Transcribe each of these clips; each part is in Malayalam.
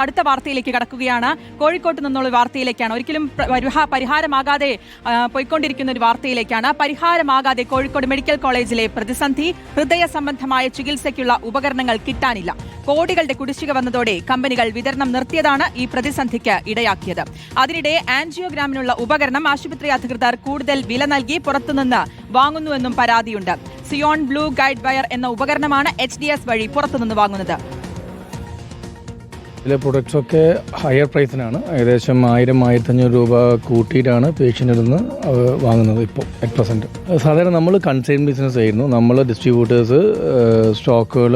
അടുത്ത വാർത്തയിലേക്ക് കടക്കുകയാണ്. കോഴിക്കോട്ട് നിന്നുള്ള വാർത്തയിലേക്കാണ്. ഒരിക്കലും പ്ര- പരിഹാ- പരിഹാരമാകാതെ പോയിക്കൊണ്ടിരിക്കുന്ന ഒരു വാർത്തയിലേക്കാണ്. പരിഹാരമാകാതെ കോഴിക്കോട് മെഡിക്കൽ കോളേജിലെ പ്രതിസന്ധി ഹൃദയ സംബന്ധമായ ചികിത്സയ്ക്കുള്ള ഉപകരണങ്ങൾ കിട്ടാനില്ല. കോടികളുടെ കുടിശ്ശിക വന്നതോടെ കമ്പനികൾ വിതരണം നിർത്തിയതാണ് ഈ പ്രതിസന്ധിക്ക് ഇടയാക്കിയത്. അതിനിടെ ആൻജിയോഗ്രാമിനുള്ള ഉപകരണം ആശുപത്രി അധികൃതർ കൂടുതൽ വില നൽകി പുറത്തുനിന്ന് വാങ്ങുന്നുവെന്നും പരാതിയുണ്ട്. സിയോൺ ബ്ലൂ ഗൈഡ് വയർ എന്ന ഉപകരണമാണ് എച്ച് വഴി പുറത്തുനിന്ന് വാങ്ങുന്നത്. ഇതിലെ പ്രൊഡക്ട്സൊക്കെ ഹയർ പ്രൈസിനാണ് ഏകദേശം ആയിരം ആയിരത്തഞ്ഞൂറ് രൂപ കൂട്ടിയിട്ടാണ് പേഷ്യന്റിൽ നിന്ന് വാങ്ങുന്നത് ഇപ്പോൾ അറ്റ് പ്രസന്റ് സാധാരണ നമ്മൾ കൺസൈൻ ബിസിനസ് ആയിരുന്നു. നമ്മൾ ഡിസ്ട്രിബ്യൂട്ടേഴ്സ് സ്റ്റോക്കുകൾ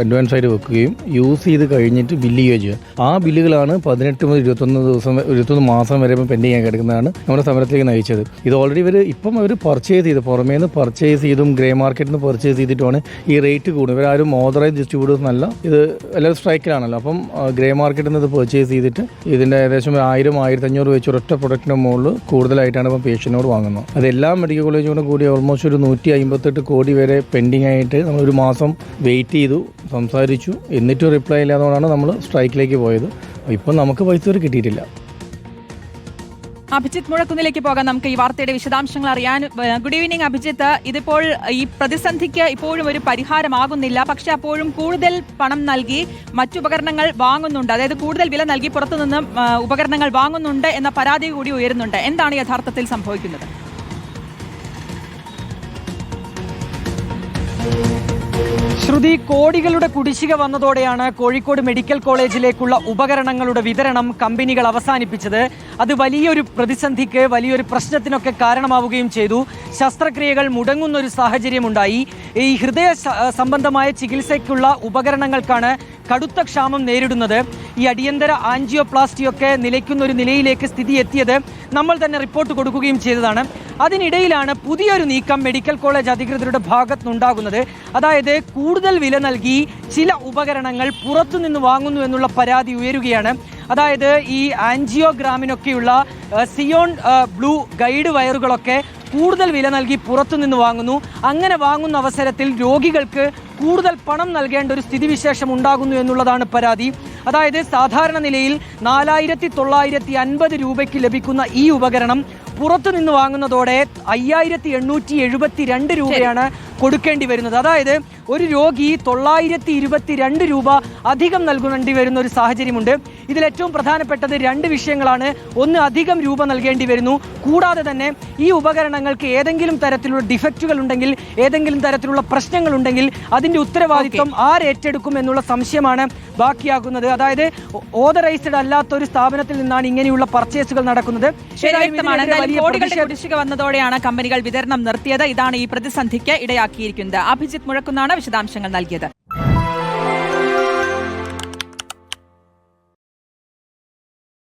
അഡ്വാൻസ് ആയിട്ട് വെക്കുകയും യൂസ് ചെയ്ത് കഴിഞ്ഞിട്ട് ബില്ല് ചെയ്യുകയും ചെയ്യുക. ആ ബില്ലുകളാണ് പതിനെട്ട് മുതൽ ഇരുപത്തൊന്ന് ദിവസം ഇരുപത്തൊന്ന് മാസം വരെ പെൻഡിങ് ആയി കിടക്കുന്നതാണ് നമ്മുടെ സമരത്തിലേക്ക് നയിച്ചത്. ഇത് ഓൾറെഡി ഇവർ ഇപ്പം അവർ പർച്ചേസ് ചെയ്ത് പുറമേ നിന്ന് പർച്ചേസ് ചെയ്തും ഗ്രേ മാർക്കറ്റിൽ നിന്ന് പർച്ചേസ് ചെയ്തിട്ടുമാണ് ഈ റേറ്റ് കൂടുന്നത് ഇവരാരും ഓതറൈസ് ഡിസ്ട്രിബ്യൂട്ടേഴ്സ് എന്നല്ല. ഇത് എല്ലാവരും സ്ട്രൈക്കിലാണല്ലോ അപ്പം ഗ്രേ മാർക്കറ്റിൽ നിന്ന് ഇത് പർച്ചേസ് ചെയ്തിട്ട് ഇതിന്റെ ഏകദേശം ആയിരം ആയിരത്തി അഞ്ഞൂറ് വെച്ച് ഒരൊറ്റ പ്രൊഡക്റ്റിന്റെ മുകളിൽ കൂടുതലായിട്ടാണ് ഇപ്പോൾ പേഷ്യന്റിനോട് വാങ്ങുന്നത്. അതെല്ലാം മെഡിക്കൽ കോളേജുകളും കൂടി ഓൾമോസ്റ്റ് ഒരു നൂറ്റി അമ്പത്തെട്ട് കോടി വരെ പെൻഡിങ് ആയിട്ട് നമ്മൾ ഒരു മാസം വെയിറ്റ് ചെയ്തു സംസാരിച്ചു. എന്നിട്ടും റിപ്ലൈ ഇല്ലാത്തതുകൊണ്ടാണ് നമ്മൾ സ്ട്രൈക്കിലേക്ക് പോയത്. ഇപ്പം നമുക്ക് പൈസ വരെ കിട്ടിയിട്ടില്ല. അഭിജിത്ത് മുഴക്കുന്നിലേക്ക് പോകാം. നമുക്ക് ഈ വാർത്തയുടെ വിശദാംശങ്ങൾ അറിയാൻ ഗുഡ് ഈവനിങ് അഭിജിത്ത്. ഇതിപ്പോൾ ഈ പ്രതിസന്ധിക്ക് ഇപ്പോഴും ഒരു പരിഹാരമാകുന്നില്ല. പക്ഷേ അപ്പോഴും കൂടുതൽ പണം നൽകി മറ്റുപകരണങ്ങൾ വാങ്ങുന്നുണ്ട്. അതായത് കൂടുതൽ വില നൽകി പുറത്തുനിന്നും ഉപകരണങ്ങൾ വാങ്ങുന്നുണ്ട് എന്ന പരാതി കൂടി ഉയരുന്നുണ്ട്. എന്താണ് യഥാർത്ഥത്തിൽ സംഭവിക്കുന്നത്? ശ്രുതി കോടികളുടെ കുടിശ്ശിക വന്നതോടെയാണ് കോഴിക്കോട് മെഡിക്കൽ കോളേജിലേക്കുള്ള ഉപകരണങ്ങളുടെ വിതരണം കമ്പനികൾ അവസാനിപ്പിച്ചത്. അത് വലിയൊരു പ്രതിസന്ധിക്ക് വലിയൊരു പ്രശ്നത്തിനൊക്കെ കാരണമാവുകയും ചെയ്തു. ശസ്ത്രക്രിയകൾ മുടങ്ങുന്ന ഒരു സാഹചര്യമുണ്ടായി. ഈ ഹൃദയ സംബന്ധമായ ചികിത്സയ്ക്കുള്ള ഉപകരണങ്ങൾക്കാണ് കടുത്ത ക്ഷാമം നേരിടുന്നത്. ഈ അടിയന്തര ആൻജിയോപ്ലാസ്റ്റിയൊക്കെ നിലയ്ക്കുന്ന ഒരു നിലയിലേക്ക് സ്ഥിതി എത്തിയത് നമ്മൾ തന്നെ റിപ്പോർട്ട് കൊടുക്കുകയും ചെയ്തതാണ്. അതിനിടയിലാണ് പുതിയൊരു നീക്കം മെഡിക്കൽ കോളേജ് അധികൃതരുടെ ഭാഗത്തുനിന്നുണ്ടാകുന്നത്. അതായത് കൂടുതൽ വില നൽകി ചില ഉപകരണങ്ങൾ പുറത്തുനിന്ന് വാങ്ങുന്നു എന്നുള്ള പരാതി ഉയരുകയാണ്. അതായത് ഈ ആൻജിയോഗ്രാമിനൊക്കെയുള്ള സിയോൺ ബ്ലൂ ഗൈഡ് വയറുകളൊക്കെ കൂടുതൽ വില നൽകി പുറത്തുനിന്ന് വാങ്ങുന്നു. അങ്ങനെ വാങ്ങുന്ന അവസരത്തിൽ രോഗികൾക്ക് കൂടുതൽ പണം നൽകേണ്ട ഒരു സ്ഥിതിവിശേഷം ഉണ്ടാകുന്നു എന്നുള്ളതാണ് പരാതി. അതായത് സാധാരണ നിലയിൽ നാലായിരത്തി തൊള്ളായിരത്തി അൻപത് രൂപയ്ക്ക് ലഭിക്കുന്ന ഈ ഉപകരണം പുറത്തുനിന്ന് വാങ്ങുന്നതോടെ അയ്യായിരത്തി എണ്ണൂറ്റി എഴുപത്തി രണ്ട് രൂപയാണ് കൊടുക്കേണ്ടി വരുന്നത്. അതായത് ഒരു രോഗി തൊള്ളായിരത്തി ഇരുപത്തി രണ്ട് രൂപ അധികം നൽകേണ്ടി വരുന്ന ഒരു സാഹചര്യമുണ്ട്. ഇതിൽ ഏറ്റവും പ്രധാനപ്പെട്ടത് രണ്ട് വിഷയങ്ങളാണ്. ഒന്ന് അധികം രൂപ നൽകേണ്ടി വരുന്നു. കൂടാതെ തന്നെ ഈ ഉപകരണങ്ങൾക്ക് ഏതെങ്കിലും തരത്തിലുള്ള ഡിഫക്റ്റുകൾ ഉണ്ടെങ്കിൽ ഏതെങ്കിലും തരത്തിലുള്ള പ്രശ്നങ്ങൾ ഉണ്ടെങ്കിൽ അതിന്റെ ഉത്തരവാദിത്വം ആരേറ്റെടുക്കും എന്നുള്ള സംശയമാണ് ബാക്കിയാകുന്നത്. അതായത് ഓതറൈസ്ഡ് അല്ലാത്ത ഒരു സ്ഥാപനത്തിൽ നിന്നാണ് ഇങ്ങനെയുള്ള പർച്ചേസുകൾ നടക്കുന്നത്. വന്നതോടെയാണ് കമ്പനികൾ വിതരണം നിർത്തിയത്. ഇതാണ് ഈ പ്രതിസന്ധിക്ക് ഇടയാക്കിയിരിക്കുന്നത്. അഭിജിത്ത് മുഴക്കുന്നാണ്. വിശദാംശങ്ങൾ നൽകിയത്.